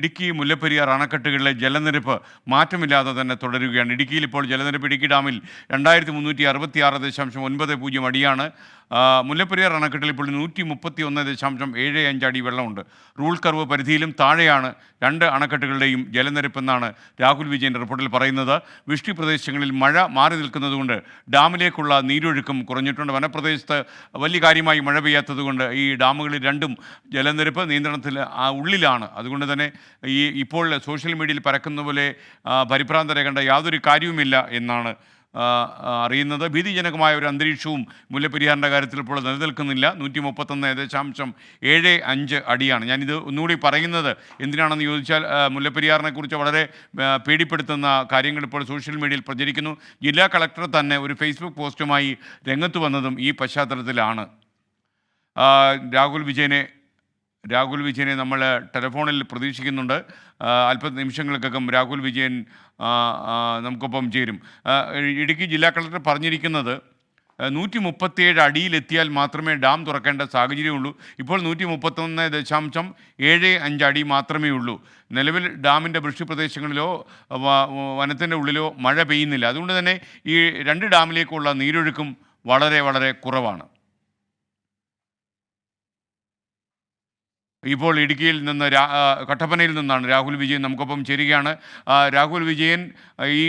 ഇടുക്കി മുല്ലപ്പെരിയാർ അണക്കെട്ടുകളിലെ ജലനിരപ്പ് മാറ്റമില്ലാതെ തന്നെ തുടരുകയാണ്. ഇടുക്കിയിൽ ഇപ്പോൾ ജലനിരപ്പ് ഇടുക്കി ഡാമിൽ രണ്ടായിരത്തി മുന്നൂറ്റി അറുപത്തി ആറ് ദശാംശം ഒൻപത് പൂജ്യം അടിയാണ് മുല്ലപ്പെരിയാർ അണക്കെട്ടിൽ ഇപ്പോൾ നൂറ്റി മുപ്പത്തി ഒന്ന് ദശാംശം ഏഴ് അഞ്ച് അടി വെള്ളമുണ്ട്. റൂൾ കർവ് പരിധിയിലും താഴെയാണ് രണ്ട് അണക്കെട്ടുകളുടെയും ജലനിരപ്പെന്നാണ് രാഹുൽ വിജയന്റെ റിപ്പോർട്ടിൽ പറയുന്നത്. വൃഷ്ടി പ്രദേശങ്ങളിൽ മഴ മാറി നിൽക്കുന്നതുകൊണ്ട് ഡാമിലേക്കുള്ള നീരൊഴുക്കും കുറഞ്ഞിട്ടുണ്ട്. വനപ്രദേശത്ത് വലിയ കാര്യമായി മഴ പെയ്യാത്തതുകൊണ്ട് ഈ ഡാമുകളിൽ രണ്ടും ജലനിരപ്പ് നിയന്ത്രണത്തിൽ ഉള്ളിലാണ്. അതുകൊണ്ട് തന്നെ ഈ ഇപ്പോൾ സോഷ്യൽ മീഡിയയിൽ പരക്കുന്ന പോലെ പരിഭ്രാന്തരെ കണ്ട യാതൊരു കാര്യവുമില്ല എന്നാണ് അറിയുന്നത്. ഭീതിജനകമായ ഒരു അന്തരീക്ഷവും മുല്ലപ്പെരിയാറിന്റെ കാര്യത്തിൽ ഇപ്പോൾ നിലനിൽക്കുന്നില്ല. നൂറ്റി മുപ്പത്തൊന്ന് ദശാംശം ഏഴ് അഞ്ച് അടിയാണ്. ഞാനിത് ഒന്നുകൂടി പറയുന്നത് എന്തിനാണെന്ന് ചോദിച്ചാൽ മുല്ലപ്പെരിയാറിനെ കുറിച്ച് വളരെ പേടിപ്പെടുത്തുന്ന കാര്യങ്ങൾ ഇപ്പോൾ സോഷ്യൽ മീഡിയയിൽ പ്രചരിക്കുന്നു. ജില്ലാ കളക്ടർ തന്നെ ഒരു ഫേസ്ബുക്ക് പോസ്റ്റുമായി രംഗത്ത് വന്നതും ഈ പശ്ചാത്തലത്തിലാണ്. രാഹുൽ വിജയനെ രാഹുൽ വിജയനെ നമ്മൾ ടെലിഫോണിൽ പ്രതീക്ഷിക്കുന്നുണ്ട്. അല്പ നിമിഷങ്ങൾക്കകം രാഹുൽ വിജയൻ നമുക്കൊപ്പം ചേരും. ഇടുക്കി ജില്ലാ കളക്ടർ പറഞ്ഞിരിക്കുന്നത് നൂറ്റി മുപ്പത്തിയേഴ് അടിയിലെത്തിയാൽ മാത്രമേ ഡാം തുറക്കേണ്ട സാഹചര്യമുള്ളൂ. ഇപ്പോൾ നൂറ്റി മുപ്പത്തൊന്ന് ദശാംശം ഏഴ് അഞ്ച് അടി മാത്രമേ ഉള്ളൂ. നിലവിൽ ഡാമിന്റെ വൃഷ്ടിപ്രദേശങ്ങളിലോ വനത്തിന്റെ ഉള്ളിലോ മഴ പെയ്യുന്നില്ല. അതുകൊണ്ട് തന്നെ ഈ രണ്ട് ഡാമിലേക്കുള്ള നീരൊഴുക്കും വളരെ വളരെ കുറവാണ്. ഇപ്പോൾ ഇടുക്കിയിൽ നിന്ന് കട്ടപ്പനയിൽ നിന്നാണ് രാഹുൽ വിജയൻ നമുക്കൊപ്പം ചേരുകയാണ്. രാഹുൽ വിജയൻ ഈ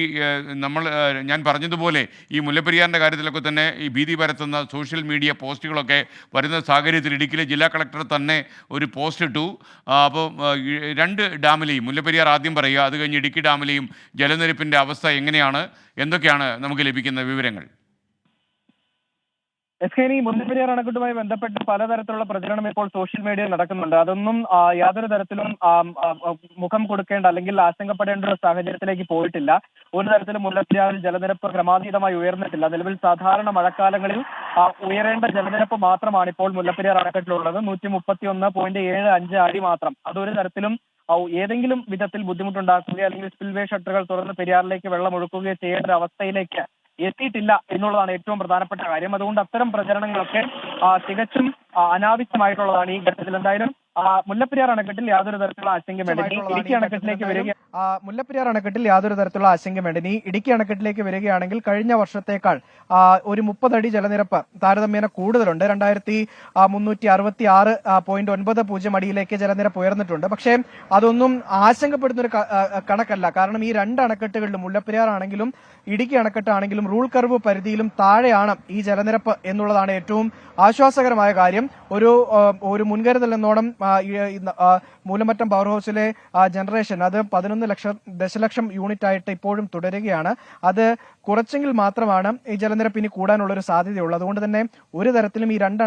നമ്മൾ ഞാൻ പറഞ്ഞതുപോലെ ഈ മുല്ലപ്പെരിയാറിന്റെ കാര്യത്തിലൊക്കെ തന്നെ ഈ ഭീതി പരത്തുന്ന സോഷ്യൽ മീഡിയ പോസ്റ്റുകളൊക്കെ വരുന്ന സാഹചര്യത്തിൽ ഇടുക്കിയിലെ ജില്ലാ കളക്ടർ തന്നെ ഒരു പോസ്റ്റ് ഇട്ടു. അപ്പോൾ രണ്ട് ഡാമിലെയും മുല്ലപ്പെരിയാർ ആദ്യം പറയുക അത് കഴിഞ്ഞ് ഇടുക്കി ഡാമിലെയും ജലനിരപ്പിന്റെ അവസ്ഥ എങ്ങനെയാണ്? എന്തൊക്കെയാണ് നമുക്ക് ലഭിക്കുന്ന വിവരങ്ങൾ? എസ് കെ മുല്ലപ്പെരിയാർ അണക്കെട്ടുമായി ബന്ധപ്പെട്ട് പലതരത്തിലുള്ള പ്രചരണം ഇപ്പോൾ സോഷ്യൽ മീഡിയയിൽ നടക്കുന്നുണ്ട്. അതൊന്നും യാതൊരു തരത്തിലും മുഖം കൊടുക്കേണ്ട അല്ലെങ്കിൽ ആശങ്കപ്പെടേണ്ട ഒരു സാഹചര്യത്തിലേക്ക് പോയിട്ടില്ല. ഒരു തരത്തിലും മുല്ലപ്പെരിയാറിൽ ജലനിരപ്പ് ക്രമാതീതമായി ഉയർന്നിട്ടില്ല. നിലവിൽ സാധാരണ മഴക്കാലങ്ങളിൽ ഉയരേണ്ട ജലനിരപ്പ് മാത്രമാണ് ഇപ്പോൾ മുല്ലപ്പെരിയാർ അണക്കെട്ടിലുള്ളത്. നൂറ്റി മുപ്പത്തി ഒന്ന് പോയിന്റ് ഏഴ് അഞ്ച് അടി മാത്രം. അതൊരു തരത്തിലും ഏതെങ്കിലും വിധത്തിൽ ബുദ്ധിമുട്ടുണ്ടാക്കുകയോ അല്ലെങ്കിൽ സ്പിൽവേ ഷട്ടറുകൾ തുറന്ന് പെരിയാറിലേക്ക് വെള്ളം ഒഴുക്കുകയോ ചെയ്യേണ്ട ഒരു അവസ്ഥയിലേക്ക് എത്തിയിട്ടില്ല എന്നുള്ളതാണ് ഏറ്റവും പ്രധാനപ്പെട്ട കാര്യം. അതുകൊണ്ട് അത്തരം പ്രചരണങ്ങളൊക്കെ തികച്ചും അനാവശ്യമായിട്ടുള്ളതാണ് ഈ ഘട്ടത്തിൽ എന്തായാലും മുല്ലപ്പെരിയാർ അണക്കെട്ടിൽ യാതൊരു തരത്തിലുള്ള ആശങ്ക വേണ്ട. ഇടുക്കി അണക്കെട്ടിലേക്ക് വരിക മുല്ലപ്പെരിയാർ അണക്കെട്ടിൽ യാതൊരു തരത്തിലുള്ള ആശങ്ക വേണ്ട. ഇനി ഇടുക്കി അണക്കെട്ടിലേക്ക് വരികയാണെങ്കിൽ കഴിഞ്ഞ വർഷത്തേക്കാൾ ഒരു മുപ്പതടി ജലനിരപ്പ് താരതമ്യേന കൂടുതലുണ്ട്. രണ്ടായിരത്തി മുന്നൂറ്റി അറുപത്തി ആറ് പോയിന്റ് ഒൻപത് പൂജ്യം അടിയിലേക്ക് ജലനിരപ്പ് ഉയർന്നിട്ടുണ്ട്. പക്ഷേ അതൊന്നും ആശങ്കപ്പെടുന്ന ഒരു കണക്കല്ല. കാരണം ഈ രണ്ട് അണക്കെട്ടുകളിലും മുല്ലപ്പെരിയാർ ആണെങ്കിലും ഇടുക്കി അണക്കെട്ടാണെങ്കിലും റൂൾ കർവ് പരിധിയിലും താഴെയാണ് ഈ ജലനിരപ്പ് എന്നുള്ളതാണ് ഏറ്റവും ആശ്വാസകരമായ കാര്യം. ഒരു ഒരു മുൻകരുതൽ എന്നോണം മൂലമറ്റം പവർ ഹൗസിലെ ജനറേഷൻ അത് പതിനൊന്ന് ലക്ഷം ദശലക്ഷം യൂണിറ്റ് ആയിട്ട് ഇപ്പോഴും തുടരുകയാണ്. അത് കുറച്ചെങ്കിൽ മാത്രമാണ് ഈ ജലനിരപ്പ് ഇനി കൂടാനുള്ള ഒരു സാധ്യതയുള്ളത് അതുകൊണ്ട് തന്നെ ഒരു തരത്തിലും ഈ രണ്ട്